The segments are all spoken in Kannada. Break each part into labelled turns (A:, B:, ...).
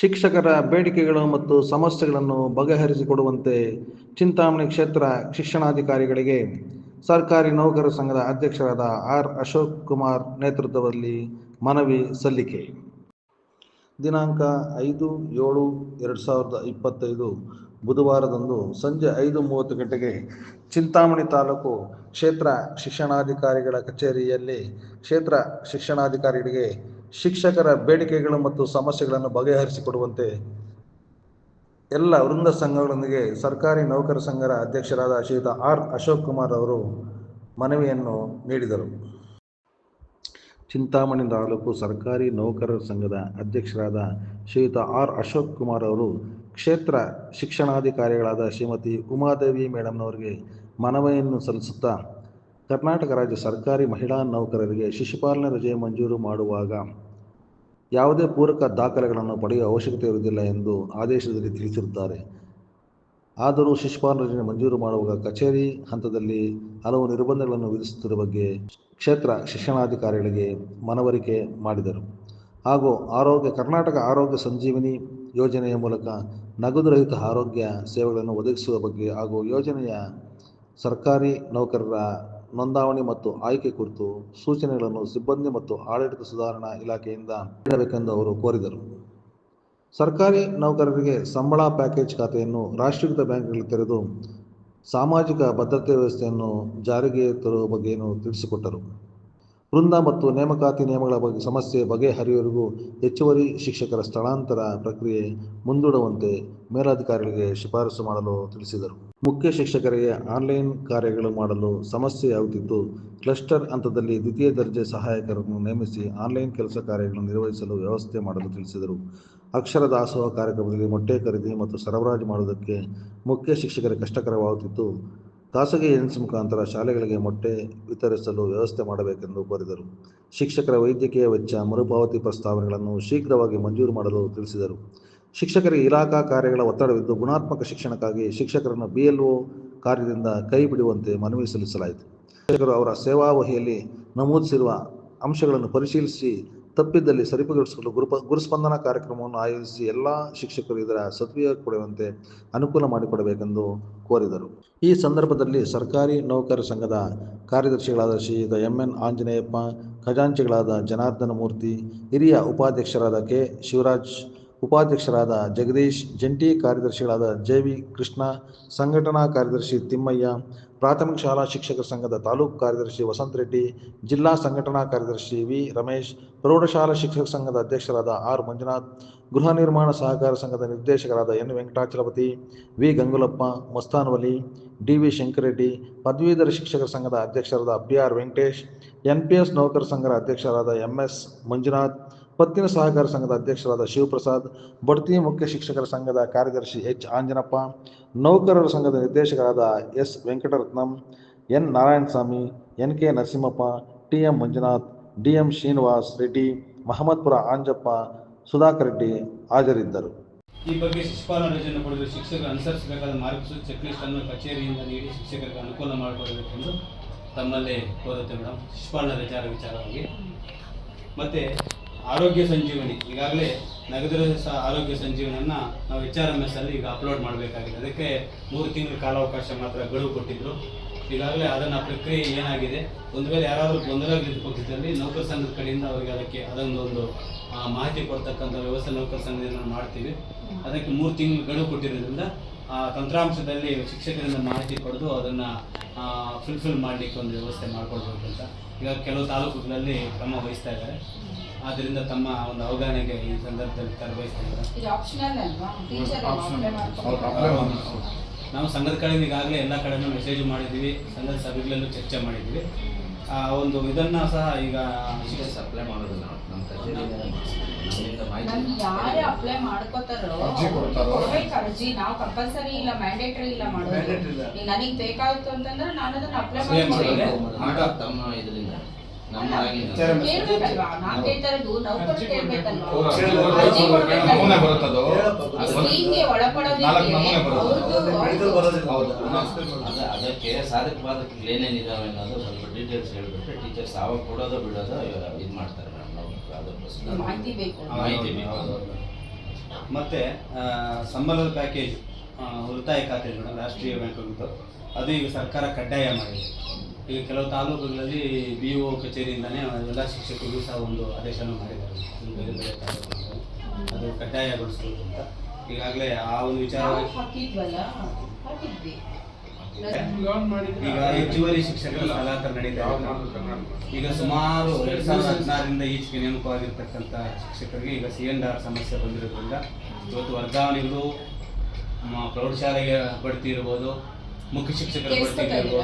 A: ಶಿಕ್ಷಕರ ಬೇಡಿಕೆಗಳು ಮತ್ತು ಸಮಸ್ಯೆಗಳನ್ನು ಬಗೆಹರಿಸಿಕೊಡುವಂತೆ ಚಿಂತಾಮಣಿ ಕ್ಷೇತ್ರ ಶಿಕ್ಷಣಾಧಿಕಾರಿಗಳಿಗೆ ಸರ್ಕಾರಿ ನೌಕರರ ಸಂಘದ ಅಧ್ಯಕ್ಷರಾದ ಆರ್ ಅಶೋಕ್ ಕುಮಾರ್ ನೇತೃತ್ವದಲ್ಲಿ ಮನವಿ ಸಲ್ಲಿಕೆ. ದಿನಾಂಕ ಐದು ಏಳು ಎರಡು ಸಾವಿರದ ಇಪ್ಪತ್ತೈದು ಬುಧವಾರದಂದು ಸಂಜೆ ಐದು ಮೂವತ್ತು ಗಂಟೆಗೆ ಚಿಂತಾಮಣಿ ತಾಲೂಕು ಕ್ಷೇತ್ರ ಶಿಕ್ಷಣಾಧಿಕಾರಿಗಳ ಕಚೇರಿಯಲ್ಲಿ ಕ್ಷೇತ್ರ ಶಿಕ್ಷಣಾಧಿಕಾರಿಗಳಿಗೆ ಶಿಕ್ಷಕರ ಬೇಡಿಕೆಗಳು ಮತ್ತು ಸಮಸ್ಯೆಗಳನ್ನು ಬಗೆಹರಿಸಿಕೊಡುವಂತೆ ಎಲ್ಲ ವೃಂದ ಸಂಘಗಳೊಂದಿಗೆ ಸರ್ಕಾರಿ ನೌಕರ ಸಂಘದ ಅಧ್ಯಕ್ಷರಾದ ಶ್ರೀಯುತ ಆರ್ ಅಶೋಕ್ ಕುಮಾರ್ ಅವರು ಮನವಿಯನ್ನು ನೀಡಿದರು. ಚಿಂತಾಮಣಿ ತಾಲೂಕು ಸರ್ಕಾರಿ ನೌಕರರ ಸಂಘದ ಅಧ್ಯಕ್ಷರಾದ ಶ್ರೀಯುತ ಆರ್ ಅಶೋಕ್ ಕುಮಾರ್ ಅವರು ಕ್ಷೇತ್ರ ಶಿಕ್ಷಣಾಧಿಕಾರಿಗಳಾದ ಶ್ರೀಮತಿ ಉಮಾದೇವಿ ಮೇಡಮ್ನವರಿಗೆ ಮನವಿಯನ್ನು ಸಲ್ಲಿಸುತ್ತಾ ಕರ್ನಾಟಕ ರಾಜ್ಯ ಸರ್ಕಾರಿ ಮಹಿಳಾ ನೌಕರರಿಗೆ ಶಿಶುಪಾಲನೆ ರಜೆ ಮಂಜೂರು ಮಾಡುವಾಗ ಯಾವುದೇ ಪೂರಕ ದಾಖಲೆಗಳನ್ನು ಪಡೆಯುವ ಅವಶ್ಯಕತೆ ಇರುವುದಿಲ್ಲ ಎಂದು ಆದೇಶದಲ್ಲಿ ತಿಳಿಸಿರುತ್ತಾರೆ. ಆದರೂ ಶಿಶುಪಾಲನೆ ರಜೆ ಮಂಜೂರು ಮಾಡುವಾಗ ಕಚೇರಿ ಹಂತದಲ್ಲಿ ಹಲವು ನಿರ್ಬಂಧಗಳನ್ನು ವಿಧಿಸುತ್ತಿರುವ ಬಗ್ಗೆ ಕ್ಷೇತ್ರ ಶಿಕ್ಷಣಾಧಿಕಾರಿಗಳಿಗೆ ಮನವರಿಕೆ ಮಾಡಿದರು. ಹಾಗೂ ಆರೋಗ್ಯ, ಕರ್ನಾಟಕ ಆರೋಗ್ಯ ಸಂಜೀವಿನಿ ಯೋಜನೆಯ ಮೂಲಕ ನಗದು ರಹಿತ ಆರೋಗ್ಯ ಸೇವೆಗಳನ್ನು ಒದಗಿಸುವ ಬಗ್ಗೆ ಹಾಗೂ ಯೋಜನೆಯ ಸರ್ಕಾರಿ ನೌಕರರ ನೋಂದಾವಣಿ ಮತ್ತು ಆಯ್ಕೆ ಕುರಿತು ಸೂಚನೆಗಳನ್ನು ಸಿಬ್ಬಂದಿ ಮತ್ತು ಆಡಳಿತ ಸುಧಾರಣಾ ಇಲಾಖೆಯಿಂದ ನೀಡಬೇಕೆಂದು ಅವರು ಕೋರಿದರು. ಸರ್ಕಾರಿ ನೌಕರರಿಗೆ ಸಂಬಳ ಪ್ಯಾಕೇಜ್ ಖಾತೆಯನ್ನು ರಾಷ್ಟ್ರೀಕೃತ ಬ್ಯಾಂಕ್ಗಳಲ್ಲಿ ತೆರೆದು ಸಾಮಾಜಿಕ ಭದ್ರತೆ ವ್ಯವಸ್ಥೆಯನ್ನು ಜಾರಿಗೆ ತರುವ ಬಗ್ಗೆಯನ್ನು ತಿಳಿಸಿಕೊಟ್ಟರು. ವೃಂದ ಮತ್ತು ನೇಮಕಾತಿ ನಿಯಮಗಳ ಬಗ್ಗೆ ಸಮಸ್ಯೆ ಬಗೆಹರಿಯುವವರೆಗೂ ಹೆಚ್ಚುವರಿ ಶಿಕ್ಷಕರ ಸ್ಥಳಾಂತರ ಪ್ರಕ್ರಿಯೆ ಮುಂದೂಡುವಂತೆ ಮೇಲಾಧಿಕಾರಿಗಳಿಗೆ ಶಿಫಾರಸು ಮಾಡಲು ತಿಳಿಸಿದರು. ಮುಖ್ಯ ಶಿಕ್ಷಕರಿಗೆ ಆನ್ಲೈನ್ ಕಾರ್ಯಗಳು ಮಾಡಲು ಸಮಸ್ಯೆಯಾಗುತ್ತಿದ್ದು ಕ್ಲಸ್ಟರ್ ಹಂತದಲ್ಲಿ ದ್ವಿತೀಯ ದರ್ಜೆ ಸಹಾಯಕರನ್ನು ನೇಮಿಸಿ ಆನ್ಲೈನ್ ಕೆಲಸ ಕಾರ್ಯಗಳನ್ನು ನಿರ್ವಹಿಸಲು ವ್ಯವಸ್ಥೆ ಮಾಡಲು ತಿಳಿಸಿದರು. ಅಕ್ಷರ ದಾಸೋಹ ಕಾರ್ಯಕ್ರಮದಲ್ಲಿ ಮೊಟ್ಟೆ ಖರೀದಿ ಮತ್ತು ಸರಬರಾಜು ಮಾಡುವುದಕ್ಕೆ ಮುಖ್ಯ ಶಿಕ್ಷಕರಿಗೆ ಕಷ್ಟಕರವಾಗುತ್ತಿದ್ದು ಖಾಸಗಿ ಏಜೆನ್ಸಿ ಮುಖಾಂತರ ಶಾಲೆಗಳಿಗೆ ಮೊಟ್ಟೆ ವಿತರಿಸಲು ವ್ಯವಸ್ಥೆ ಮಾಡಬೇಕೆಂದು ಕೋರಿದರು. ಶಿಕ್ಷಕರ ವೈದ್ಯಕೀಯ ವೆಚ್ಚ ಮರುಪಾವತಿ ಪ್ರಸ್ತಾವನೆಗಳನ್ನು ಶೀಘ್ರವಾಗಿ ಮಂಜೂರು ಮಾಡಲು ತಿಳಿಸಿದರು. ಶಿಕ್ಷಕರಿಗೆ ಇಲಾಖಾ ಕಾರ್ಯಗಳ ಒತ್ತಡವಿದ್ದು ಗುಣಾತ್ಮಕ ಶಿಕ್ಷಣಕ್ಕಾಗಿ ಶಿಕ್ಷಕರನ್ನು ಬಿ ಎಲ್ ಒ ಕಾರ್ಯದಿಂದ ಕೈ ಬಿಡುವಂತೆ ಮನವಿ ಸಲ್ಲಿಸಲಾಯಿತು. ಶಿಕ್ಷಕರು ಅವರ ಸೇವಾವಹಿಯಲ್ಲಿ ನಮೂದಿಸಿರುವ ಅಂಶಗಳನ್ನು ಪರಿಶೀಲಿಸಿ ತಪ್ಪಿದ್ದಲ್ಲಿ ಸರಿಪಡಿಸಲು ಗುರುಪ, ಗುರುಸ್ಪಂದನ ಕಾರ್ಯಕ್ರಮವನ್ನು ಆಯೋಜಿಸಿ ಎಲ್ಲ ಶಿಕ್ಷಕರು ಇದರ ಸದ್ವಿಯೋಗ ಪಡೆಯುವಂತೆ ಅನುಕೂಲ ಮಾಡಿಕೊಡಬೇಕೆಂದು ಕೋರಿದರು. ಈ ಸಂದರ್ಭದಲ್ಲಿ ಸರ್ಕಾರಿ ನೌಕರ ಸಂಘದ ಕಾರ್ಯದರ್ಶಿಗಳಾದ ಶ್ರೀಯುತ ಎಂ ಎನ್ ಆಂಜನೇಯಪ್ಪ, ಖಜಾಂಚಿಗಳಾದ ಜನಾರ್ದನ ಮೂರ್ತಿ, ಹಿರಿಯ ಉಪಾಧ್ಯಕ್ಷರಾದ ಕೆ ಶಿವರಾಜ್ ಉಪಾಧ್ಯಕ್ಷರಾದ ಜಗದೀಶ್, ಜಂಟಿ ಕಾರ್ಯದರ್ಶಿಗಳಾದ ಜೆ ವಿ ಕೃಷ್ಣ, ಸಂಘಟನಾ ಕಾರ್ಯದರ್ಶಿ ತಿಮ್ಮಯ್ಯ, ಪ್ರಾಥಮಿಕ ಶಾಲಾ ಶಿಕ್ಷಕರ ಸಂಘದ ತಾಲೂಕು ಕಾರ್ಯದರ್ಶಿ ವಸಂತ ರೆಡ್ಡಿ, ಜಿಲ್ಲಾ ಸಂಘಟನಾ ಕಾರ್ಯದರ್ಶಿ ವಿ. ರಮೇಶ್, ಪ್ರೌಢಶಾಲಾ ಶಿಕ್ಷಕ ಸಂಘದ ಅಧ್ಯಕ್ಷರಾದ ಆರ್. ಮಂಜುನಾಥ್, ಗೃಹ ನಿರ್ಮಾಣ ಸಹಕಾರ ಸಂಘದ ನಿರ್ದೇಶಕರಾದ N. Venkatachalapathi, V. Gangulappa Mastan Vali D. V. Shankareddy ಪದವೀಧರ ಶಿಕ್ಷಕರ ಸಂಘದ ಅಧ್ಯಕ್ಷರಾದ B. R. Venkatesh, N. P. S. ನೌಕರ ಸಂಘದ ಅಧ್ಯಕ್ಷರಾದ ಎಂ. ಎಸ್. ಮಂಜುನಾಥ್ ಪತ್ತಿನ ಸಹಕಾರ ಸಂಘದ ಅಧ್ಯಕ್ಷರಾದ ಶಿವಪ್ರಸಾದ್, ಬಡ್ತಿ ಮುಖ್ಯ ಶಿಕ್ಷಕರ ಸಂಘದ ಕಾರ್ಯದರ್ಶಿ ಎಚ್. ಆಂಜನಪ್ಪ, ನೌಕರರ ಸಂಘದ ನಿರ್ದೇಶಕರಾದ S. Venkataratnam, N. Narayanaswamy, N. K. Narasimhappa, T. M. Manjunath, D. M. Srinivas Reddy, Mahammadpura Anjappa, Sudhakar Reddy ಹಾಜರಿದ್ದರು.
B: ಈ ಬಗ್ಗೆ ರಚನೆ ಪಡೆದು ಶಿಕ್ಷಕರು ಅನುಸರಿಸಬೇಕಾದ ಮಾರ್ಗಸೂಚಿ ಚೆಕ್ ಲಿಸ್ಟ್ ಅನ್ನು ಕಚೇರಿಯಿಂದ ನೀಡಿ ಶಿಕ್ಷಕರಿಗೆ ಅನುಕೂಲ ಮಾಡಿಕೊಡಬೇಕೆಂದು ತಮ್ಮಲ್ಲಿ ಕೋರುತ್ತೆ ಮೇಡಮ್ ಶಿಶುಪಾಲನ ರಚಾರ ವಿಚಾರವಾಗಿ. ಮತ್ತು ಆರೋಗ್ಯ ಸಂಜೀವನಿ. ಈಗಾಗಲೇ ನಗದು ಆರೋಗ್ಯ ಸಂಜೀವನಿಯನ್ನು ನಾವು ಎಚ್ ಆರ್ ಎಂ ಎಸ್ ಅಲ್ಲಿ ಈಗ ಅಪ್ಲೋಡ್ ಮಾಡಬೇಕಾಗಿದೆ. ಅದಕ್ಕೆ ಮೂರು ತಿಂಗಳ ಕಾಲಾವಕಾಶ ಮಾತ್ರ ಗಡುವು ಕೊಟ್ಟಿದ್ದರು ಈಗಾಗಲೇ ಅದನ್ನು ಪ್ರಕ್ರಿಯೆ ಏನಾಗಿದೆ? ಒಂದು ವೇಳೆ ಯಾರಾದರೂ ಗೊಂದಲಗಳಿದ್ದ ಪಕ್ಷದಲ್ಲಿ ನೌಕರ ಸಂಘದ ಕಡೆಯಿಂದ ಅವರಿಗೆ ಅದಕ್ಕೆ ಅದೊಂದೊಂದು ಮಾಹಿತಿ ಕೊಡ್ತಕ್ಕಂಥ ವ್ಯವಸ್ಥೆ ನೌಕರ ಸಂಘದಿಂದ ಮಾಡ್ತೀವಿ. ಅದಕ್ಕೆ ಮೂರು ತಿಂಗಳು ಗಡುವು ಕೊಟ್ಟಿರೋದ್ರಿಂದ, ಆ, ತಂತ್ರಾಂಶದಲ್ಲಿ ಶಿಕ್ಷಕರಿಂದ ಮಾಹಿತಿ ಪಡೆದು ಅದನ್ನು ಫುಲ್ಫಿಲ್ ಮಾಡಲಿಕ್ಕೆ ಒಂದು ವ್ಯವಸ್ಥೆ ಮಾಡಿಕೊಡ್ಬೇಕು ಅಂತ ಈಗ ಕೆಲವು ತಾಲೂಕುಗಳಲ್ಲಿ ಕ್ರಮ ವಹಿಸ್ತಾ ಇದ್ದಾರೆ. ಆದ್ದರಿಂದ ತಮ್ಮ ಒಂದು ಅವಗಾಹನೆಗೆ ಈ ಸಂದರ್ಭದಲ್ಲಿ ತರಬಯಸ್ತಾ ಇದ್ದಾರೆ
C: ಇದು ಆಪ್ಷನಲ್ ಅಲ್ವಾ? ಟೀಚರ್ ಅಪ್ಲೈ ಮಾಡ್ಕೊಂಡು
B: ನಾವು ಸಂಘದ ಕಡೆಯಿಂದ ಈಗಾಗಲೇ ಎಲ್ಲ ಕಡೆನೂ ಮೆಸೇಜ್ ಮಾಡಿದ್ದೀವಿ. ಸಂಘದ ಸಭೆಗಳಲ್ಲೂ ಚರ್ಚೆ ಮಾಡಿದ್ದೀವಿ. ಆ ಒಂದು ಇದನ್ನ ಸಹ ಈಗ
D: ಸಪ್ಲೈ ಮಾಡೋದಿಲ್ಲ. ನಮ್ಮ
C: ಯಾರೇ ಅಪ್ಲೈ ಮಾಡ್ಕೋತಾರೋ
E: ಅರ್ಜಿ ಕೊಡ್ತಾರೋ?
C: ಕೊಡ್ಬೇಕು ಅರ್ಜಿ. ನಾವು ಕಂಪಲ್ಸರಿ ಇಲ್ಲ ಮ್ಯಾಂಡೇಟರಿ ಇಲ್ಲ ಮಾಡೋದು. ನನಗೆ ಬೇಕಾಗುತ್ತೆ ಅಂತಂದ್ರೆ ನಾನು ಅದನ್ನ ಅಪ್ಲೈ ಮಾಡ್ತೀನಿ?
D: ತಮ್ಮ ಇದರಿಂದ.
C: ಕೇಳ್ಬೇಕಲ್ವಾ ಕೇಳ್ತಾ ಇರೋದು ಕೇಳ್ಬೇಕಲ್ವಾ. ಅರ್ಜಿ ಕೊಡ್ಬೇಕಲ್ವಾ? ಒಳಪಡೋದಿಕ್ಕೆ. ಅವ್ರದ್ದು
D: ಅದ ಅದಕ್ಕೆ ಸಾಧಕ ಏನೇನು ಇದಾವೆ ಅನ್ನೋದು ಸ್ವಲ್ಪ ಡೀಟೇಲ್ಸ್ ಹೇಳ್ಬಿಟ್ರೆ ಟೀಚರ್ಸ್ ಆವಾಗ ಕೊಡೋದು ಬಿಡೋದು ಇದು ಮಾಡ್ತಾರೆ ಮೇಡಮ್ ನಾವು ಅದಕ್ಕೋಸ್ಕರ
C: ಮಾಹಿತಿ ಬೇಕು
D: ಮಾಹಿತಿ ಬೇಕು
B: ಮತ್ತೆ ಆ, ಸಂಬಳದ ಪ್ಯಾಕೇಜ್ ಉಳಿತಾಯ ಖಾತೆ ಮೇಡಮ್ ರಾಷ್ಟ್ರೀಯ ಬ್ಯಾಂಕ್ ಅದು ಈಗ ಸರ್ಕಾರ ಕಡ್ಡಾಯ ಮಾಡಿದೆ. ಈಗ ಕೆಲವು ತಾಲೂಕುಗಳಲ್ಲಿ ಬಿ ಒ ಕಚೇರಿಯಿಂದನೇ ಎಲ್ಲ ಶಿಕ್ಷಕರಿಗೂ ಸಹ ಒಂದು ಆದೇಶನ ಮಾಡಿದ್ದಾರೆ. ಬೇರೆ ಬೇರೆ ತಾಲೂಕುಗಳಲ್ಲಿ. ಅದು ಕಡ್ಡಾಯಗೊಳಿಸಬೇಕು ಅಂತ. ಈಗಾಗಲೇ ಆ ಒಂದು
C: ವಿಚಾರ
B: ಈಗ ಹೆಚ್ಚುವರಿ ಶಿಕ್ಷಕರ ಸ್ಥಳಾಂತರ ನಡೀತಾ ಇದೆ. ಈಗ ಸುಮಾರು ಎರಡ್ ಸಾವಿರದ ಹದಿನಾರರಿಂದ ಈಚೆಗೆ ನೇಮಕವಾಗಿರ್ತಕ್ಕಂಥ ಶಿಕ್ಷಕರಿಗೆ ಈಗ ಸಿ ಎನ್ ಆರ್ ಸಮಸ್ಯೆ ಬಂದಿರೋದ್ರಿಂದ ಇವತ್ತು ವರ್ಗಾವಣೆಗಳು ಮ- ಪ್ರೌಢಶಾಲೆಗೆ ಬಡ್ತಿ ಇರ್ಬೋದು ಮುಖ್ಯ ಶಿಕ್ಷಕರ ಬಡ್ತಿ ಇರ್ಬೋದು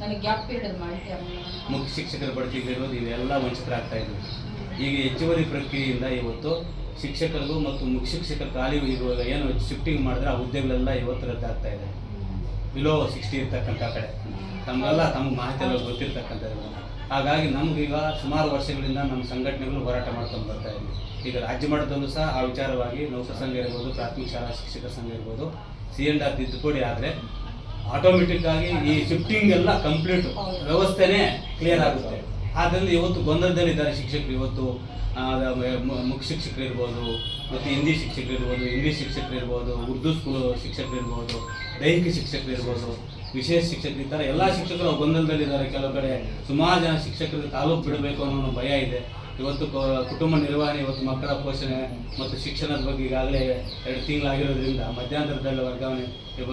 C: ನನಗೆ ಗ್ಯಾಪ್ ಪೀರಿಯಡ್ ಮಾಹಿತಿ ಆಮೇಲೆ.
B: ಮುಖ್ಯ ಶಿಕ್ಷಕರ ಬಡ್ತಿ ಇರ್ಬೋದು ಇವೆಲ್ಲ ವಂಚಿತರಾಗ್ತಾ ಇದ್ವಿ ಈಗ ಹೆಚ್ಚುವರಿ ಪ್ರಕ್ರಿಯೆಯಿಂದ ಇವತ್ತು ಶಿಕ್ಷಕರಿಗೂ ಮತ್ತು ಮುಖ್ಯ ಶಿಕ್ಷಕರ ಖಾಲಿ ಇರುವಾಗ ಏನು ಶಿಫ್ಟಿಂಗ್ ಮಾಡಿದ್ರೆ ಆ ಹುದ್ದೆಗಳೆಲ್ಲ ಇವತ್ತು ರದ್ದಾಗ್ತಾ ಇದೆ. ಬಿಲೋ ಸಿಕ್ಸ್ಟಿ ಇರ್ತಕ್ಕಂಥ ಕಡೆ. ತಮಗೆಲ್ಲ ತಮಗೆ ಮಾಹಿತಿ ಎಲ್ಲ ಗೊತ್ತಿರ್ತಕ್ಕಂಥದ್ದು. ಹಾಗಾಗಿ ನಮಗೀಗ ಸುಮಾರು ವರ್ಷಗಳಿಂದ ನಮ್ಮ ಸಂಘಟನೆಗಳು ಹೋರಾಟ ಮಾಡ್ಕೊಂಡು ಬರ್ತಾ ಇದ್ವಿ. ಈಗ ರಾಜ್ಯ ಮಟ್ಟದಲ್ಲೂ ಸಹ ಆ ವಿಚಾರವಾಗಿ ನೌಕರ ಸಂಘ ಇರ್ಬೋದು, ಪ್ರಾಥಮಿಕ ಶಾಲಾ ಶಿಕ್ಷಕರ ಸಂಘ ಇರ್ಬೋದು ಸಿ ಎಂಡ್ ಆರ್ ತಿದ್ದುಪಡಿ ಆದರೆ ಆಟೋಮೆಟಿಕ್ ಆಗಿ ಈ ಶಿಫ್ಟಿಂಗ್ ಎಲ್ಲ ಕಂಪ್ಲೀಟ್ ವ್ಯವಸ್ಥೆನೇ ಕ್ಲಿಯರ್ ಆಗುತ್ತೆ. ಆದ್ದರಿಂದ ಇವತ್ತು ಗೊಂದಲದಲ್ಲಿದ್ದಾರೆ ಶಿಕ್ಷಕರು ಇವತ್ತು. ಮುಖ್ಯ ಶಿಕ್ಷಕರು ಇರ್ಬೋದು, ಮತ್ತು ಹಿಂದಿ ಶಿಕ್ಷಕರು ಇರ್ಬೋದು ಇಂಗ್ಲೀಷ್ ಶಿಕ್ಷಕರು ಇರ್ಬೋದು, ಉರ್ದು ಸ್ಕೂಲ್ ಶಿಕ್ಷಕರು ಇರ್ಬೋದು, ದೈಹಿಕ ಶಿಕ್ಷಕರು ಇರ್ಬೋದು. ವಿಶೇಷ ಶಿಕ್ಷಕರು ಇದ್ದಾರೆ ಎಲ್ಲ ಶಿಕ್ಷಕರು ಗೊಂದಲದಲ್ಲಿದ್ದಾರೆ. ಕೆಲವು ಕಡೆ ಸುಮಾರು ಜನ ಶಿಕ್ಷಕರಿಗೆ ತಾಲೂಕು ಬಿಡಬೇಕು ಅನ್ನೋ ಒಂದು ಭಯ ಇದೆ. ಇವತ್ತು ಕುಟುಂಬ ನಿರ್ವಹಣೆ, ಇವತ್ತು ಮಕ್ಕಳ ಪೋಷಣೆ ಮತ್ತು ಶಿಕ್ಷಣದ ಬಗ್ಗೆ ಈಗಾಗಲೇ ಎರಡು ತಿಂಗಳಾಗಿರೋದ್ರಿಂದ ಮಧ್ಯಂತರದಲ್ಲಿ ವರ್ಗಾವಣೆ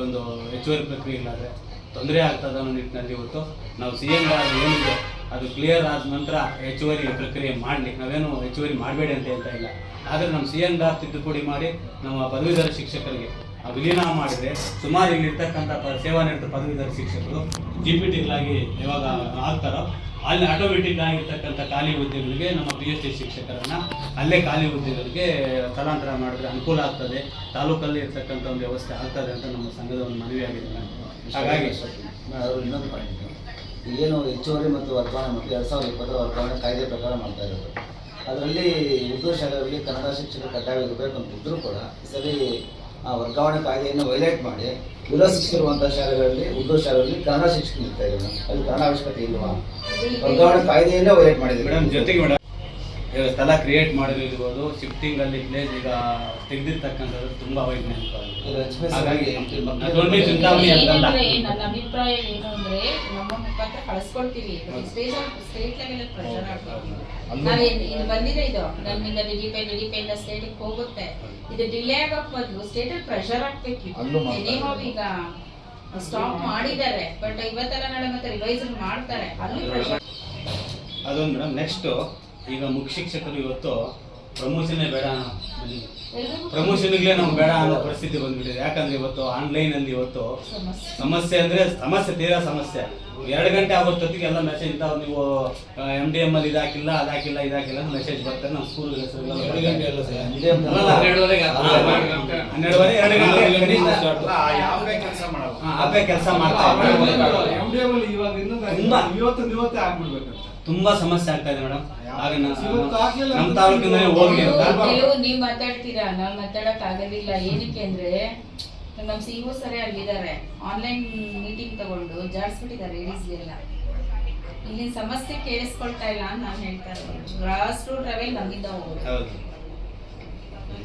B: ಒಂದು ಹೆಚ್ಚುವರಿ ಇಲ್ಲದೆ ತೊಂದರೆ ಆಗ್ತದೆ ಅನ್ನೋ ನಿಟ್ಟಿನಲ್ಲಿ ಇವತ್ತು ನಾವು ಸಿ ಎಂ ಏನಿದೆ ಅದು ಕ್ಲಿಯರ್ ಆದ ನಂತರ ಹೆಚ್ಚುವರಿ ಪ್ರಕ್ರಿಯೆ ಮಾಡಲಿ. ನಾವೇನು ಹೆಚ್ಚುವರಿ ಮಾಡಬೇಡಿ ಅಂತ ಹೇಳ್ತಾ ಇಲ್ಲ. ಆದರೆ ನಮ್ಮ ಸಿ ಎಂ ತಿದ್ದುಪಡಿ ಮಾಡಿ ನಮ್ಮ ಪದವೀಧರ ಶಿಕ್ಷಕರಿಗೆ ವಿಲೀನ ಮಾಡಿದರೆ ಸುಮಾರು ಇಲ್ಲಿ ಇರ್ತಕ್ಕಂಥ ಪ ಸೇವಾನಿರತ ಪದವೀಧರ ಶಿಕ್ಷಕರು ಜಿ ಪಿ ಟಿಗಳಾಗಿ ಯಾವಾಗ ಆಗ್ತಾರೋ ಅಲ್ಲಿ ಆಟೋಮೆಟಿಕ್ ಆಗಿರ್ತಕ್ಕಂಥ ಖಾಲಿ ಹುದ್ದೆಗಳಿಗೆ ನಮ್ಮ ಪಿ ಎಚ್ ಡಿ ಶಿಕ್ಷಕರನ್ನು ಅಲ್ಲೇ ಖಾಲಿ ಹುದ್ದೆಗಳಿಗೆ ಸ್ಥಳಾಂತರ ಮಾಡಿದ್ರೆ ಅನುಕೂಲ ಆಗ್ತದೆ. ತಾಲೂಕಲ್ಲಿ ಇರ್ತಕ್ಕಂಥ ಒಂದು ವ್ಯವಸ್ಥೆ ಆಗ್ತದೆ ಅಂತ ನಮ್ಮ ಸಂಘದ ಒಂದು ಮನವಿ ಆಗಿದೆ. ಹಾಗಾಗಿ
F: ಇನ್ನೊಂದು ಪಾಯಿಂಟ್ ಏನು ಹೆಚ್ಚುವರಿ ಮತ್ತು ವರ್ಗಾವಣೆ ಮತ್ತು ಎರಡು ಸಾವಿರದ ಇಪ್ಪತ್ತರ ವರ್ಗಾವಣೆ ಕಾಯ್ದೆ ಪ್ರಕಾರ ಮಾಡ್ತಾ ಇರೋದು. ಅದರಲ್ಲಿ ಉರ್ದು ಶಾಲೆಗಳಲ್ಲಿ ಕನ್ನಡ ಶಿಕ್ಷಕ ಕಡ್ಡಾಯವಾಗಿರಬೇಕು ಅಂತ ಇದ್ದರೂ ಕೂಡ ಈ ಸರಿ ಆ ವರ್ಗಾವಣೆ ಕಾಯ್ದೆಯನ್ನು ವೈಲೇಟ್ ಮಾಡಿ ವಿರೋಧಿಸಿರುವಂತಹ ಶಾಲೆಗಳಲ್ಲಿ ಉರ್ದು ಶಾಲೆಗಳಲ್ಲಿ ಕನ್ನಡ ಶಿಕ್ಷಣ ಇರ್ತಾ ಇದ್ದಾರೆ ಅಲ್ಲಿ ಕನ್ನಡ ಅವಶ್ಯಕತೆ ಇಲ್ವಾ? ವರ್ಗಾವಣೆ ಕಾಯ್ದೆಯನ್ನೇ ವೈಲೇಟ್ ಮಾಡಿದ್ದೀವಿ
B: ಮೇಡಮ್ ಜೊತೆಗೆ ಮೇಡಮ್ ಇವಾಗ ಸ್ಥಳ ಕ್ರಿಯೇಟ್ ಮಾಡಿರ್ಬೋದು ಶಿಫ್ಟಿಂಗ್ ಅಲ್ಲಿ ಪ್ಲೇಸ್ ಈಗ ತೆಗೆದಿರ್ತಕ್ಕಂಥದ್ದು ತುಂಬಾ ವೈಜ್ಞಾನಿಕ
F: ಇದು
B: ಹಾಗಾಗಿ
F: ಅಲ್ಲಿ
B: ಅದೊಂದೇ ಚಿಂತಾಮಣಿ
C: ನನ್ನ ಅಭಿಪ್ರಾಯ ಏನು ಅಂದ್ರೆ ನಮ್ಮ ಮುಖಾಂತರ ಕಳಿಸ್ಕೊಡ್ತೀವಿ. ಸ್ಟೇಜ್ ಸ್ಟೇಟ್ ಲೆವೆಲ್ ಪ್ರೆಷರ್ ಆಗ್ತೀವಿ ಇದು ಬಂದಿದೆ ಇದು. ನನ್ನಿಂದ ಡಿಡಿಪೈ ಡಿಡಿಪೈಂದ ಸ್ಟೇಟಿಗೆ ಹೋಗುತ್ತೆ. ಇದು ಡಿಲೇ ಆಗಕ್ ಬದಲು ಸ್ಟೇಟಲ್ಲಿ ಪ್ರೆಷರ್ ಆಗ್ಬೇಕಿತ್ತು
E: ಅಲ್ಲೂ
C: ಈಗ ಸ್ಟಾಪ್ ಮಾಡಿದ್ದಾರೆ. ಬಟ್ ಇವತ್ತೆಲ್ಲ ನಾಳೆ ಮತ್ತೆ ರಿವೈಸ್ ಮಾಡ್ತಾರೆ. ಅಲ್ಲಿ ಪ್ರೆಷರ್
B: ಅದೊಂದು ಮೇಡಮ್ ನೆಕ್ಸ್ಟ್ ಈಗ ಮುಖ್ಯ ಶಿಕ್ಷಕರು ಇವತ್ತು ಪ್ರಮೋಷನ್ನೇ ಬೇಡ ಪ್ರಮೋಷನ್ಗಳೇ ನಾವು ಬೇಡ ಅನ್ನೋ ಪರಿಸ್ಥಿತಿ ಬಂದ್ಬಿಟ್ಟಿದೆ. ಯಾಕಂದ್ರೆ ಇವತ್ತು ಆನ್ಲೈನ್ ಅಲ್ಲಿ ಇವತ್ತು
C: ಸಮಸ್ಯೆ
B: ಅಂದ್ರೆ ಸಮಸ್ಯೆ ತೀರಾ ಸಮಸ್ಯೆ. ಎರಡು ಗಂಟೆ ಆಗೋಷ್ಟೊತ್ತಿಗೆ ಎಲ್ಲ ಮೆಸೇಜ್ ಇಂತ ನೀವು ಎಂ ಡಿ ಎಂ ಅಲ್ಲಿ ಇದಾಕಿಲ್ಲ ಅದಾಕಿಲ್ಲ ಇದಾಕಿಲ್ಲ ಅಂತ ಮೆಸೇಜ್ ಬರ್ತಾರೆ ನಮ್ಮ ಸ್ಕೂಲ್ ಹನ್ನೆರಡುವರೆ ಎರಡು ಗಂಟೆ
E: ಕೆಲಸ ಮಾಡ್ತಾರೆ
B: ತುಂಬಾ.
E: ಇವತ್ತು ಇವತ್ತೇ ಆಗ್ಬಿಡ್ಬೇಕಂತ.
B: ತುಂಬಾ ಸಮಸ್ಯೆ ಆಗ್ತಾ ಇದೆ ಮೇಡಮ್. ಆಗ ನಮ್ಮ ತಾಲೂಕಿನಲ್ಲಿ ಹೋಗ್ಲಿ ಅಂತ.
C: ಕೆಲವು ನೀವ್ ಮಾತಾಡ್ತೀರಾ? ನಾವ್ ಮಾತಾಡಕ್ ಆಗೋದಿಲ್ಲ ಏನಕ್ಕೆ ಅಂದ್ರೆ ನಮ್ ಸಿ ಇ ಸರಿ ಅಲ್ಲಿದ್ದಾರೆ ಆನ್ಲೈನ್ ಮೀಟಿಂಗ್ ತಗೊಂಡು ಜಾಡ್ಸ್ಬಿಟ್ಟಿದ್ದಾರೆ ಲೇಡೀಸ್ಗೆಲ್ಲ ಇಲ್ಲಿ ಸಮಸ್ಯೆ ಕೇಳಿಸ್ಕೊಳ್ತಾ ಇಲ್ಲ ಅಂತ ನಾನು ಹೇಳ್ತಾ ಇದ್ದೀನಿ ಗ್ರಾಸ್ ರೂಟ್ ಲೆವೆಲ್ ನಮ್ಮಿಂದ ಹೋಗೋದು.
B: ಹೌದು.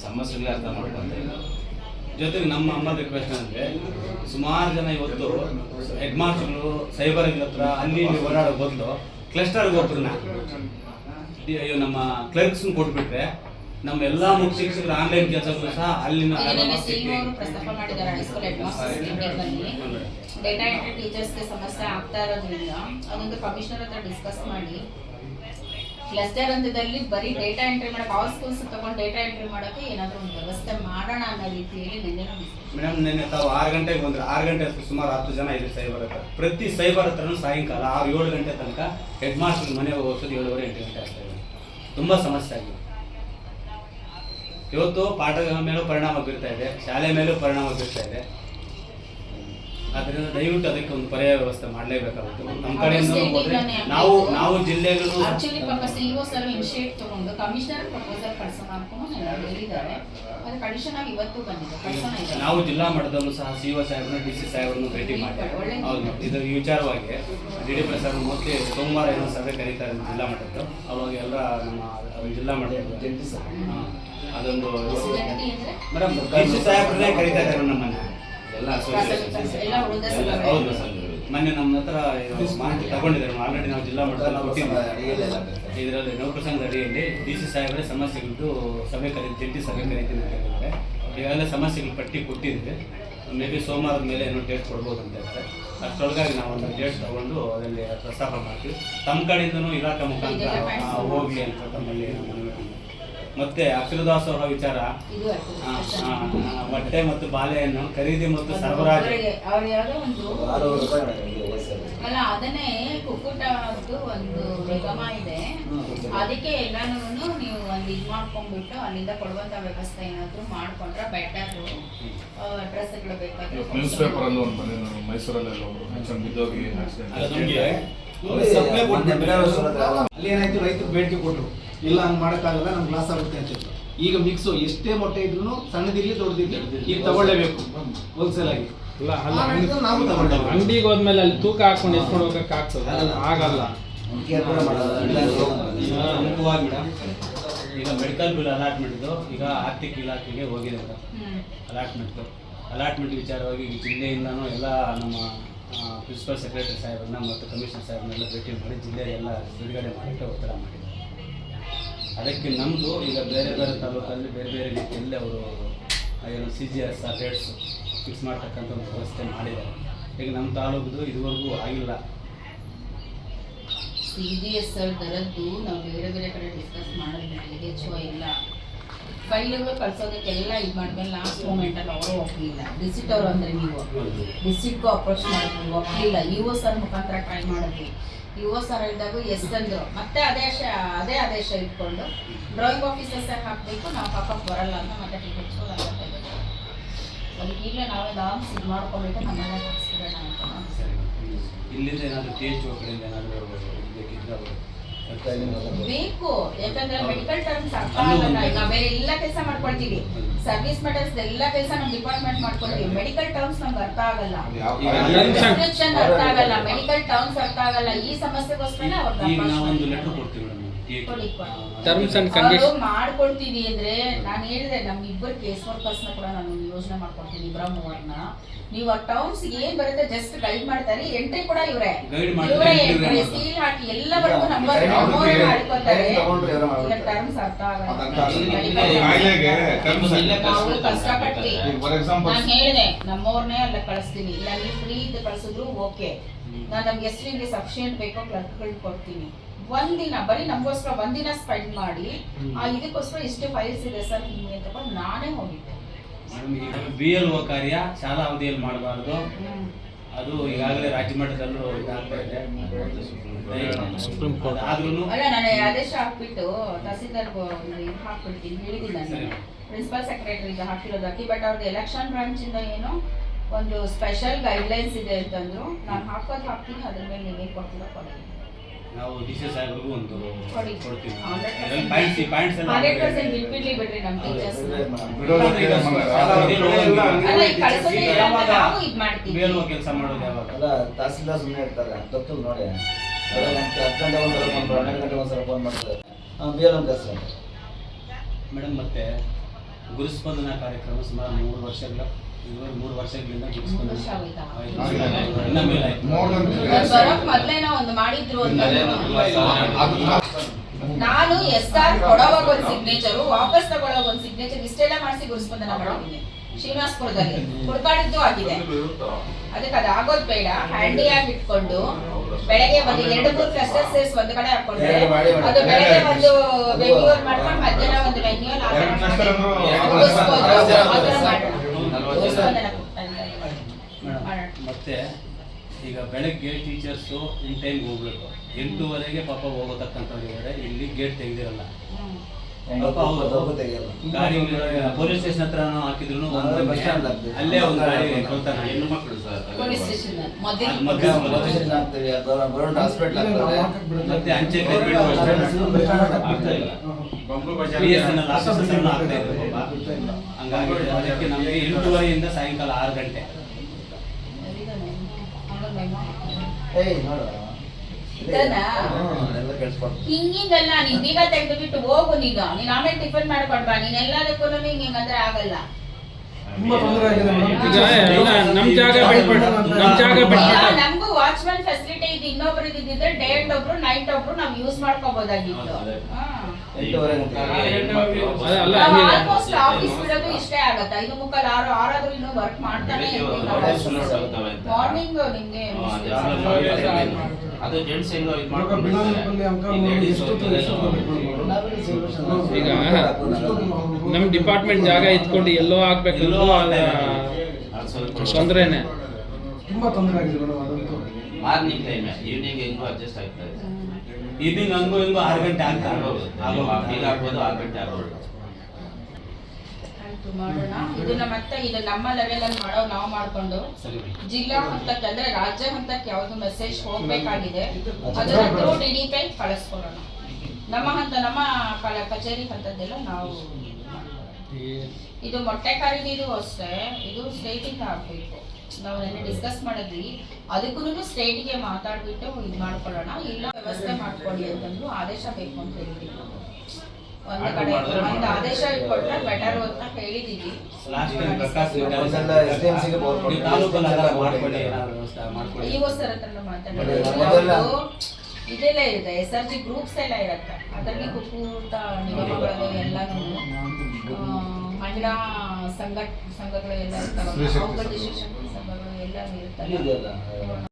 D: ಸಮಸ್ಯೆಗಳೇ ಅರ್ಥ ಮಾಡ್ಕೊಂತ
B: ಜೊತೆಗೆ ನಮ್ಮ ಅಮ್ಮ ರಿಕ್ವೆಸ್ಟ್ ಅಂದ್ರೆ ಸುಮಾರು ಜನ ಇವತ್ತು ಹೆಡ್ ಮಾಸ್ಟರ್ಗಳು ಸೈಬರ್ ಹತ್ರ ಅಲ್ಲಿ ಇಲ್ಲಿ ಓಡಾಡೋ ಬದಲು ಕ್ಲಸ್ಟರ್ಗೆ ಒಬ್ಬರನ್ನ ಅಯ್ಯೋ ನಮ್ಮ ಕ್ಲರ್ಕ್ಸ್ ಕೊಟ್ಬಿಟ್ರೆ ನಮ್ಮ ಎಲ್ಲಾ ಮುಖ್ಯ ಶಿಕ್ಷಕರು ಆನ್ಲೈನ್ ಕೆಲಸಗಳು ಸಹ ಅಲ್ಲಿನ
C: ಡೇಟಾ ಎಂಟ್ರಿ ಟೀಚರ್ಸ್ಗೆ ಸಮಸ್ಯೆ ಆಗ್ತಾ ಇರೋದ್ರಿಂದ ಅದೊಂದು ಕಮಿಷನರ್ ಹತ್ರ ಡಿಸ್ಕಸ್ ಮಾಡಿ ಕ್ಲಸ್ಟರ್ ಹಂತದಲ್ಲಿ ಬರೀ ಡೇಟಾ ಎಂಟ್ರಿ ಮಾಡಕ್ಕೆ ಆಲ್ ಸ್ಕೂಲ್ಸ್ ತಗೊಂಡು ಡೇಟಾ ಎಂಟ್ರಿ ಮಾಡೋಕೆ ಏನಾದರೂ ಒಂದು ವ್ಯವಸ್ಥೆ ಮಾಡೋಣ ಅನ್ನೋ ರೀತಿಯಲ್ಲಿ ನಿನ್ನೆ
B: ಮೇಡಮ್ ನಿನ್ನೆ ತಾವು ಆರು ಗಂಟೆಗೆ ಬಂದ್ರೆ, ಆರು ಗಂಟೆ ಸುಮಾರು ಹತ್ತು ಜನ ಇದೆ ಸೈಬರ್ ಹತ್ರ. ಪ್ರತಿ ಸೈಬರ್ ಹತ್ರನೂ ಸಾಯಂಕಾಲ ಆರು, ಏಳು ಗಂಟೆ ತನಕ ಹೆಡ್ ಮಾಸ್ಟರ್ ಮನೆಗೆ ಹೋಗೋದು ಏಳುವರೆ ಎಂಟು ಗಂಟೆ ಆಗ್ತಾ ಇದೆ. ತುಂಬ ಸಮಸ್ಯೆ ಆಗಿದೆ. ಇವತ್ತು ಪಾಠಗಳ ಮೇಲೂ ಪರಿಣಾಮ ಬೀರ್ತಾ ಇದೆ, ಶಾಲೆ ಮೇಲೂ ಪರಿಣಾಮ ಬೀರ್ತಾ ಇದೆ. ಆದ್ದರಿಂದ ದಯವಿಟ್ಟು ಅದಕ್ಕೆ ಒಂದು ಪರ್ಯಾಯ ವ್ಯವಸ್ಥೆ ಮಾಡಲೇಬೇಕಾಗುತ್ತೆ. ನಮ್ಮ ಕಡೆಯಿಂದ ಹೋದ್ರೆ ನಾವು ನಾವು ಜಿಲ್ಲೆಗಳು
C: ಆಕ್ಚುಲಿ ಪಾಪ ಸಿಇಒ ಸರ್ ಇನಿಷಿಯೇಟ್ ತಗೊಂಡು ಕಮಿಷನರ್ ಪ್ರಪೋಸಲ್ ಕಳ್ಸೋಣ ಮಾಡ್ಕೊಂಡು ಹೇಳಿದ್ದಾರೆ. ಅದು ಕಂಡೀಷನ್ ಆಗಿ ಇವತ್ತು ಬಂದಿದೆ.
B: ನಾವು ಜಿಲ್ಲಾ ಮಟ್ಟದಲ್ಲೂ ಸಹ ಸಿ ಒ ಸಾಹೇಬ್ನ ಡಿ ಸಿ ಸಾಹೇಬ್ರನ್ನು ಭೇಟಿ ಮಾಡ್ತಾರೆ ಹೌದು. ಇದು ಈ ವಿಚಾರವಾಗಿ ಡಿ ಡಿ ಪ್ರಸಾದ್ ಮೋಸ್ಟ್ಲಿ ಸೋಮವಾರ ಏನೋ ಸಭೆ ಕರೀತಾರೆ ಜಿಲ್ಲಾ ಮಟ್ಟದ್ದು. ಅವಾಗ ಎಲ್ಲ ನಮ್ಮ ಜಿಲ್ಲಾ ಮಟ್ಟದ
F: ಜಂಟಿ ಸರ್.
B: ಅದೊಂದು ಮೇಡಮ್ ಡಿ ಸಿ ಸಾಹೇಬ್ರನ್ನೇ ಕರೀತಾ ಇದ್ದಾರೆ ನಮ್ಮನ್ನ ಎಲ್ಲ ಮೊನ್ನೆ ನಮ್ಮ ಹತ್ರ ಮಾಹಿತಿ ತಗೊಂಡಿದ್ದಾರೆ ಆಲ್ರೆಡಿ ನಾವು ಜಿಲ್ಲಾ ಮಟ್ಟದಲ್ಲಿ ಇದರಲ್ಲಿ ನೌಕರ ಸಂಘದ ಅಡಿಯಲ್ಲಿ ಡಿ ಸಿ ಸಾಹೇಬರೇ ಸಮಸ್ಯೆಗಳದ್ದು ಸಭೆ ಕರಿ ಜಂಟಿ ಸಭೆ ಕರೀತೀನಿ ಅಂತ ಹೇಳಿದ್ದಾರೆ. ಈಗಾಗಲೇ ಸಮಸ್ಯೆಗಳ ಪಟ್ಟಿ ಕೊಟ್ಟಿದ್ದೆ. ಮೇ ಬಿ ಸೋಮವಾರದ ಮೇಲೆ ಏನೋ ಡೇಟ್ ಕೊಡ್ಬೋದು ಅಂತ ಹೇಳ್ತಾರೆ. ಅಷ್ಟರೊಳಗಾಗಿ ನಾವು ಒಂದು ಡೇಟ್ ತಗೊಂಡು ಅದರಲ್ಲಿ ಪ್ರಸ್ತಾಪ ಮಾಡ್ತೀವಿ. ತಮ್ಮ ಕಡೆಯಿಂದನೂ ಇಲಾಖೆ ಮುಖಾಂತರ ಹೋಗ್ಲಿ ಅಂತ ತಮ್ಮಲ್ಲಿ ನಾವು ಅಕ್ಷರದಾಸ್ ಅವರ ಮತ್ತೆ ಅಕ್ಷರದಾಸೋಹ ವಿಚಾರ ಬಟ್ಟೆ ಮತ್ತು ಬಾಲೆಯನ್ನು ಖರೀದಿ ಮತ್ತು ಸರಬರಾಜು.
C: ಅಲ್ಲ ಅದನ್ನೇ ಕುಕ್ಕುಟದ್ದು ಒಂದು ನಿಗಮ ಇದೆ. ಅದಕ್ಕೆ ಎಲ್ಲಾನು ನೀವು ಅಲ್ಲಿ ಇದು ಮಾಡ್ಕೊಂಡ್ಬಿಟ್ಟು ಅಲ್ಲಿಂದ ಕೊಡುವಂತ ವ್ಯವಸ್ಥೆ ಏನಾದ್ರು ಮಾಡ್ಕೊಂಡ್ರೆ ಬೆಟರ್ ಅಡ್ರೆಸ್ ಬೇಕಾದ್ರೆ
G: ನ್ಯೂಸ್ ಪೇಪರ್ ಅಲ್ಲಿ ಒಂದು ಮೈಸೂರಲ್ಲೆಲ್ಲ ಬಿದ್ದೋಗಿ
E: ಅಲ್ಲಿ ಏನಾಯ್ತು ರೈತರು ಬೇಡಿಕೆ ಕೊಟ್ಟರು ಇಲ್ಲ ಹಂಗೆ ಮಾಡೋಕ್ಕಾಗಲ್ಲ ನಮ್ಗೆ ಲಾಸ್ ಆಗುತ್ತೆ ಅಂತ. ಈಗ ಮಿಕ್ಸು ಎಷ್ಟೇ ಮೊಟ್ಟೆ ಇದ್ರು ಸಣ್ಣದಿರ್ಲಿ ದೊಡ್ಡದಿರ್ಲಿ ಈಗ ತಗೊಳ್ಳೇಬೇಕು ಹೋಲ್ಸೇಲ್ ಆಗಿ. ನಾವು ತಗೊಂಡೇವೆ
H: ಅಂಗಡಿಗೆ ಹೋದ್ಮೇಲೆ ಅಲ್ಲಿ ತೂಕ ಹಾಕೊಂಡು ಎತ್ಕೊಂಡು ಹೋಗಕ್ ಆಗ್ತದೆ. ಆಗಲ್ಲ.
B: ಈಗ ಮೇಡಮ್ ಈಗ ಮೆಡಿಕಲ್ ಬಿಲ್ ಅಲಾಟ್ಮೆಂಟ್ ಈಗ ಆರ್ಥಿಕ ಇಲಾಖೆಗೆ ಹೋಗಿದೆ
C: ಹ್ಮ್.
B: ಅಲಾಟ್ಮೆಂಟ್ ಅಲಾಟ್ಮೆಂಟ್ ವಿಚಾರವಾಗಿ ಈಗ ಜಿಲ್ಲೆಯಿಂದನೂ ಎಲ್ಲ ನಮ್ಮ ಪ್ರಿನ್ಸಿಪಲ್ ಸೆಕ್ರೆಟರಿ ಸಾಹೇಬ್ರನ್ನ ಮತ್ತು ಕಮಿಷನರ್ ಸಾಹೇಬ್ನೆಲ್ಲ ಭೇಟಿ ಮಾಡಿ ಜಿಲ್ಲೆಯೆಲ್ಲ ಬಿಡುಗಡೆ ಮಾಡೋಕ್ಕೆ ಒತ್ತಡ ಮಾಡಿದ್ದಾರೆ ಅದಕ್ಕೆ ನಮ್ಮದು ಈಗ ಬೇರೆ ಬೇರೆ ತಾಲೂಕಲ್ಲಿ ಬೇರೆ ಬೇರೆ ರೀತಿಯಲ್ಲಿ ಅವರು ಏನು C G S rates fix ಮಾಡ್ತಕ್ಕಂಥ ಒಂದು ವ್ಯವಸ್ಥೆ ಮಾಡಿದ್ದಾರೆ. ಈಗ ನಮ್ಮ ತಾಲೂಕದು ಇದುವರೆಗೂ ಆಗಿಲ್ಲ.
C: ಸಿ ಜಿ ಎಸ್ ದರದ್ದು ನಾವು ಬೇರೆ ಬೇರೆ ಕಡೆ ಡಿಸ್ಕಸ್ ಮಾಡಿದ್ವಿ ಎಚ್ ಇಲ್ಲ. ಎಲ್ಲ ಫೈಲ್ಗಳು ಕಳ್ಸೋದಕ್ಕೆಲ್ಲ ಇದು ಮಾಡಿದ್ಮೇಲೆ ಲಾಸ್ಟ್ ಮೂಮೆಂಟಲ್ಲಿ ಅವರು ಒಪ್ಪಲಿಲ್ಲ ಡಿಸಿಟ್ ಅವರು ಅಂದರೆ ನೀವು. ಡಿಸಿಟ್ಗೂ ಅಪ್ರೋಚ್ ಮಾಡಿದ್ವಿ ಒಪ್ಪಲಿಲ್ಲ ಇ ಒ ಸರ್ ಮುಖಾಂತರ ಟ್ರೈ ಮಾಡಿದ್ವಿ ಇ ಓ ಸರ್ ಹೇಳಿದಾಗ ಎಸ್ ಅಂದರು ಮತ್ತೆ ಆದೇಶ, ಅದೇ ಆದೇಶ ಇಟ್ಕೊಂಡು ಡ್ರಾಯಿಂಗ್ ಆಫೀಸರ್ ಸರ್ ಹಾಕಬೇಕು, ನಾವು ಪಾಪಕ್ಕೆ ಬರಲ್ಲ ಅಂತ ಮತ್ತೆ ಟಿಕೆಟ್ಸ್ ಅದಕ್ಕೆ ಈಗಲೇ ನಾವೇ ಲಾಂಗ್ಸ್ ಇದು ಮಾಡ್ಕೊಬೇಕು ನಮ್ಮನ್ನ ಹಾಕ್ಸ್ಬಿಡೋಣ ಅಂತ ನಾವು
B: ಇಲ್ಲಿಂದ ಏನಾದರೂ ಟಿ ಎಚ್ ಕಡೆಯಿಂದ ಏನಾದರೂ ಬೇಕಿದ್ರೆ ಅವರು
C: ಬೇಕು. ಯಾಕಂದ್ರೆ ಮೆಡಿಕಲ್ ಟರ್ಮ್ಸ್ ಅರ್ಥ ಆಗಲ್ಲ. ಈಗ ಬೇರೆ ಎಲ್ಲ ಕೆಲಸ ಮಾಡ್ಕೊಳ್ತೀವಿ. ಸರ್ವಿಸ್ ಮೆಟಲ್ಸ್ ಎಲ್ಲ ಕೆಲಸ ನಮ್ಮ ಡಿಪಾರ್ಟ್ಮೆಂಟ್ ಮಾಡ್ಕೊಳ್ತೀವಿ. ಮೆಡಿಕಲ್ ಟರ್ಮ್ಸ್ ನಮ್ಗೆ ಅರ್ಥ ಆಗಲ್ಲ. ಪ್ರಿಸ್ಕ್ರಿಪ್ಷನ್ ಅರ್ಥ ಆಗಲ್ಲ. ಮೆಡಿಕಲ್ ಟರ್ಮ್ಸ್ ಅರ್ಥ ಆಗಲ್ಲ. ಈ ಸಮಸ್ಯೆಗೋಸ್ಕರ
B: ಈಗ ನಾವೊಂದು
C: ಅವ್ರ
B: ಲೆಟರ್ ಕೊಡ್ತೀವಿ ಮೇಡಮ್
H: ಅಂಡ್ ಕಂಡೀಷನ್
C: ಅವರು ಮಾಡ್ಕೊಳ್ತೀವಿ ಅಂದ್ರೆ ನಾನು ಹೇಳಿದೆ ನಮ್ಮ ಇಬ್ಬರು ಕೇಸ್ನ ಕೂಡ ನಾನು ಯೋಜನೆ ಮಾಡ್ಕೊಳ್ತೀನಿ ಇಬ್ಬರ ಮೂವರ್ನ ನೀವು ಆ ಟರ್ಮ್ಸ್ ಏನ್ ಬರುತ್ತೆ ಜಸ್ಟ್ ಗೈಡ್ ಮಾಡ್ತಾರೆ ಎಂಟ್ರಿ ಕೂಡ ಇವರೇ.
B: ಗೈಡ್ ಮಾಡ್ತಾರೆ,
C: ಇವರೇ ಎಂಟ್ರಿ. ಸೀಲ್ ಹಾಕಿ ಎಲ್ಲವರೆಗೂ ನಂಬರ್ ಮಾಡ್ಕೊತಾರೆ. ಈಗ ಟರ್ಮ್ಸ್ ಅರ್ಥ ಆಗಲ್ಲ. ನಾನು ಹೇಳಿದೆ ನಮ್ಮವ್ರನ್ನೇ ಅಲ್ಲ ಕಳಿಸ್ತೀನಿ. ಇಲ್ಲ ನೀವು ಫ್ರೀ ಇದ್ದು ಕಳಿಸಿದ್ರು ಓಕೆ ನಾನು ನಮ್ಗೆ ಎಷ್ಟು ನಿಮಗೆ ಸಫಿಷಿಯಂಟ್ ಬೇಕೋ ಕ್ಲರ್ಕ್ಗಳು ಕೊಡ್ತೀನಿ. ಒಂದಿನ ಬರೀ ನಮಗೋಸ್ಕರ ಒಂದಿನ ಸ್ಪೆಂಡ್ ಮಾಡಿ ಆ ಇದಕ್ಕೋಸ್ಕರ ಇಷ್ಟು ಫೈಲ್ಸ್ ಇದೆ ಸರ್ ನಿಮಗೆ ಅಂತ ನಾನೇ ಹೋಗಿದ್ದೆ.
B: ಬಿ ಎಲ್ ಒ ಕಾರ್ಯ ಶಾಲಾ ಅವಧಿಯಲ್ಲಿ ಮಾಡಬಾರ್ದು. ಅದು ಈಗಾಗಲೇ ರಾಜ್ಯ ಮಟ್ಟದಲ್ಲೂ ಇದಾಗ್ತಾ ಇದೆ.
H: Supreme Court.
B: ಆದ್ರೂ
C: ಅಲ್ಲ ನಾನು ಆದೇಶ ಹಾಕ್ಬಿಟ್ಟು ತಹಸೀಲ್ದಾರ್ ಇದು ಹಾಕ್ಬಿಡ್ತೀನಿ ಹೇಳಿದ್ದೀನಿ ನಾನು. ಪ್ರಿನ್ಸಿಪಲ್ ಸೆಕ್ರೆಟರಿಗೆ ಹಾಕಿರೋದು ಹಾಕಿ ಬಟ್ ಅವ್ರದ್ದು ಎಲೆಕ್ಷನ್ ಬ್ರಾಂಚಿಂದ ಏನು ಒಂದು ಸ್ಪೆಷಲ್ ಗೈಡ್ಲೈನ್ಸ್ ಇದೆ ಅಂತಂದ್ರು. ನಾನು ಹಾಕೋದು ಹಾಕ್ತೀನಿ ಅದ್ರ ಮೇಲೆ ನಿಮಗೆ ಕೊಟ್ಟಿರೋ ಕೊಡಿ
B: ನಾವು ಡಿ ಸಿ ಸಾಹೇಬ್ರಿಗೂ ಒಂದು
C: ಕೊಡಿ.
B: ಕೊಡ್ತೀವಿ.
C: 100%
B: ಪಾಯಿಂಟ್ಸ್ ಪಾಯಿಂಟ್ಸ್ ಎಲ್ಲ
C: ಹಂಡ್ರೆಡ್ ಪರ್ಸೆಂಟ್ ಬಿಟ್ಬಿಡ್ಲಿ ಬಿಡ್ರಿ ನಮ್ಮ ಟೀಚರ್ಸ್ ಅಲ್ಲ ಈಗ ಕಳ್ಸೋದೇ ಇಲ್ಲ ಅಂತ ನಾವು ಇದ್ ಮಾಡ್ತೀವಿ.
B: ಬೇರೆ ಕೆಲಸ ಮಾಡೋದು ಯಾವಾಗ?
F: ಅಲ್ಲ ತಹಸೀಲ್ದಾರ್ ಸುಮ್ಮನೆ ಇರ್ತಾರೆ. ತಪ್ಪು ನೋಡಿ. ಬೆಳಗ್ಗೆ ಗಂಟೆ ಹತ್ತು ಗಂಟೆ ಒಂದ್ಸಲ ಫೋನ್ ಮಾಡ್ತಾರೆ ಹನ್ನೆರಡು ಗಂಟೆ ಒಂದ್ಸಲ ಫೋನ್ ಮಾಡ್ತಾರೆ. ಬಿ ಎಲ್ ಕೆಲಸ.
B: ಮೇಡಮ್ ಮತ್ತೆ ಗುರುಸ್ಪಂದನ ಕಾರ್ಯಕ್ರಮ ಸುಮಾರು ಮೂರು ವರ್ಷಗಳ ಮೂರು ವರ್ಷಗಳಿಂದ
C: ಆಗೋಯ್ತಾ?
B: ಇನ್ನ ಮೇಲೆ
C: ಬರೋಕ್ ಮೊದ್ಲೇನೋ ಒಂದು ಮಾಡಿದ್ರು ಅಂತ ನಾನು ಎಸ್ ಆರ್ ಕೊಡೋವಾಗ ಒಂದ್ ಸಿಗ್ನೇಚರ್ ವಾಪಸ್ ತಗೊಳ್ಳೋ ಒಂದು ಸಿಗ್ನೇಚರ್ ಇಷ್ಟೆಲ್ಲ ಮಾಡಿಸಿ ಗುರುಸ್ಪಂದನ ಮಾಡಿದ್ದೀನಿ ಶ್ರೀನಿವಾಸಪುರದಲ್ಲಿ. ಹುಡುಕಾಡಿದ್ದು ಆಗಿದೆ. ಅದಕ್ಕೆ ಅದು ಆಗೋದು ಬೇಡ. ಹ್ಯಾಂಡಿ ಆಗಿ ಇಟ್ಕೊಂಡು ಬೆಳಗ್ಗೆ ಒಂದು ಎರಡು ಮೂರು ಕ್ಲಸ್ಟರ್ ಸೇರಿಸಿ ಒಂದು ಕಡೆ ಹಾಕೊಂಡ್ರೆ. ಅದು ಬೆಳಗ್ಗೆ ಒಂದು ವೆನ್ಯೂರ್ ಮಾಡ್ಕೊಂಡು ಮಧ್ಯಾಹ್ನ ಒಂದು ವೆನ್ಯೂರ್ ಆ ಥರ. ಆ ಮಾಡೋಣ.
B: ಮೇಡಮ್ ಮತ್ತೆ ಈಗ ಬೆಳಗ್ಗೆ ಟೀಚರ್ಸು ಇನ್ ಟೈಮ್ ಹೋಗ್ಬೇಕು. ಎಂಟೂವರೆಗೆ ಪಾಪ ಹೋಗತಕ್ಕಂಥವ್ರಿದ್ದಾರೆ ಇಲ್ಲಿ ಗೇಟ್ ತೆಗೆದಿರಲ್ಲ. ಗಾಡಿ ಪೊಲೀಸ್ ಸ್ಟೇಷನ್ ಹತ್ರ ಹಾಕಿದ್ರು
F: ಅಂದ್ರೆ ಬಸ್ ಸ್ಟ್ಯಾಂಡ್ ಆಗ್ತದೆ.
B: ಅಲ್ಲೇ ಒಂದು ಗಾಡಿ
D: ಹೆಣ್ಣು ಮಕ್ಕಳು
C: ಪೊಲೀಸ್ ಸ್ಟೇಷನ್
B: ಅಲ್ಲಿ.
C: ಮೊದಲು
F: ಪೊಲೀಸ್ ಸ್ಟೇಷನ್ ಆಗ್ತದೆ ಗವರ್ನಮೆಂಟ್ ಹಾಸ್ಪಿಟಲ್ ಆಗ್ತದೆ.
B: ಮತ್ತೆ ಅಂಚೆ. ಹಂಗಾಗಿ ಅದಕ್ಕೆ ನಮಗೆ ಎಂಟೂವರೆಯಿಂದ ಸಾಯಂಕಾಲ ಆರು ಗಂಟೆ.
F: ಏಯ್
C: ಹಿಂಗಿಂಗಲ್ಲ ನೀನ್ ಬೀಗ ತೆಗೆದು ಬಿಟ್ಟು ಹೋಗು ನೀನು ನೀನ್ ಆಮೇಲೆ ಟಿಫನ್ ಮಾಡ್ಕೊಂಡ್ ಬಾ ನೀನ್ ಎಲ್ಲದಕ್ಕೂ ಹಿಂಗ್ ಹಿಂಗಂದ್ರೆ ಆಗಲ್ಲ. ನಮ್ಗೂ ವಾಚ್ಮನ್ ಫೆಸಿಲಿಟಿ ಇದೆ ಇನ್ನೊಬ್ರು ಇದ್ದಿದ್ರೆ ಡೇ ಅಂಡ್ ಒಬ್ರು ನೈಟ್ ಒಬ್ರು ನಾವ್ ಯೂಸ್ ಮಾಡ್ಕೋಬಹುದಾಗಿತ್ತು ಆಲ್ಮೋಸ್ಟ್ ಆಫೀಸ್ ಬಿಡೋದು ಇಷ್ಟೇ ಆಗತ್ತ. ಐದು ಮುಕ್ಕಾಲು ಆರು ಆರಾದ್ರೂ ಇನ್ನೂ ವರ್ಕ್ ಮಾಡ್ತಾನೆ. ಮಾರ್ನಿಂಗ್ ನಿಮ್ಗೆ
D: ಅದೇ ಜೆಂಟ್ಸ್ ಹೆಂಗೋ ಇದು ಮಾಡ್ಕೊಂಡು
H: ಈಗ ನಮ್ ಡಿಪಾರ್ಟ್ಮೆಂಟ್ ಜಾಗ ಇತ್ಕೊಂಡು ಎಲ್ಲೋ
D: ಸ್ವಲ್ಪ
H: ತೊಂದ್ರೆನೆ.
E: ತುಂಬಾ ತೊಂದರೆ ಆಗಿದೆ ಮೇಡಮ್ ಅದಂತೂ.
D: ಮಾರ್ನಿಂಗ್ ಟೈಮ್ ಈವ್ನಿಂಗ್ ಹೆಂಗೋ ಅಡ್ಜಸ್ಟ್ ಆಗ್ತಾ ಇದೆ.
B: ಈವ್ನಿಂಗ್ ಹಂಗೋ ಹಿಂಗೋ ಆರು ಗಂಟೆ ಆಗ್ತಾ
D: ಆಗೋ ಈಗ ಆಗ್ಬೋದು ಆರು ಗಂಟೆ ಆಗ್ಬೋದು
C: ಆಯ್ತು ಮಾಡೋಣ. ಇದನ್ನ ಮತ್ತೆ ಇದು ನಮ್ಮ ಲೆವೆಲ್ ಅಲ್ಲಿ ಮಾಡೋ ನಾವು ಮಾಡ್ಕೊಂಡು. ಜಿಲ್ಲಾ ಹಂತಕ್ಕೆ ಅಂದ್ರೆ ರಾಜ್ಯ ಹಂತಕ್ಕೆ ಯಾವ್ದು ಮೆಸೇಜ್ ಹೋಗ್ಬೇಕಾಗಿದೆ ಅದನ್ನ through D D P I ಕಳಿಸ್ಕೊಡೋಣ. ನಮ್ಮ ಹಂತ ನಮ್ಮ ಕಲ- ಕಚೇರಿ ಹಂತದ್ದೆಲ್ಲ ನಾವು ಇದು ಮೊಟ್ಟೆ ಖರೀದಿದು ಅಷ್ಟೇ ಇದು ಸ್ಟೇಟಿಗೆ ಹಾಕ್ಬೇಕು ನಾವು ನೆನ್ನೆ ಡಿಸ್ಕಸ್ ಮಾಡಿದ್ವಿ. ಅದಕ್ಕೂ ಸ್ಟೇಟಿಗೆ ಮಾತಾಡ್ಬಿಟ್ಟು ಇದು ಮಾಡ್ಕೊಳ್ಳೋಣ. ಇಲ್ಲ ವ್ಯವಸ್ಥೆ ಮಾಡ್ಕೊಳ್ಳಿ ಅಂತಂದ್ರು ಆದೇಶ ಬೇಕು ಅಂತ ಹೇಳಿದ್ವಿ. ಒಂದು ಕಡೆ ಒಂದು ಆದೇಶ ಕೊಟ್ಟರೆ ಬೆಟರ್ ಅಂತ ಹೇಳಿದೀವಿ. ಇಒ ಸರ್ ಹತ್ರ ಮಾತಾಡಿ ಇದೆಲ್ಲ ಇದೆ ಎಸ್ ಆರ್ ಜಿ ಗ್ರೂಪ್ಸ್ ಎಲ್ಲ ಇರುತ್ತೆ. ಅದರಲ್ಲಿ ಕುಕ್ಕೂಟ ನಿಗಮಗಳು ಎಲ್ಲಾನು ಆ, ಮಹಿಳಾ ಸಂಘ ಸಂಘಗಳು ಎಲ್ಲ ಅವುಗಳ ಸಂಘಗಳು. ಎಲ್ಲ ಇರ್ತವೆ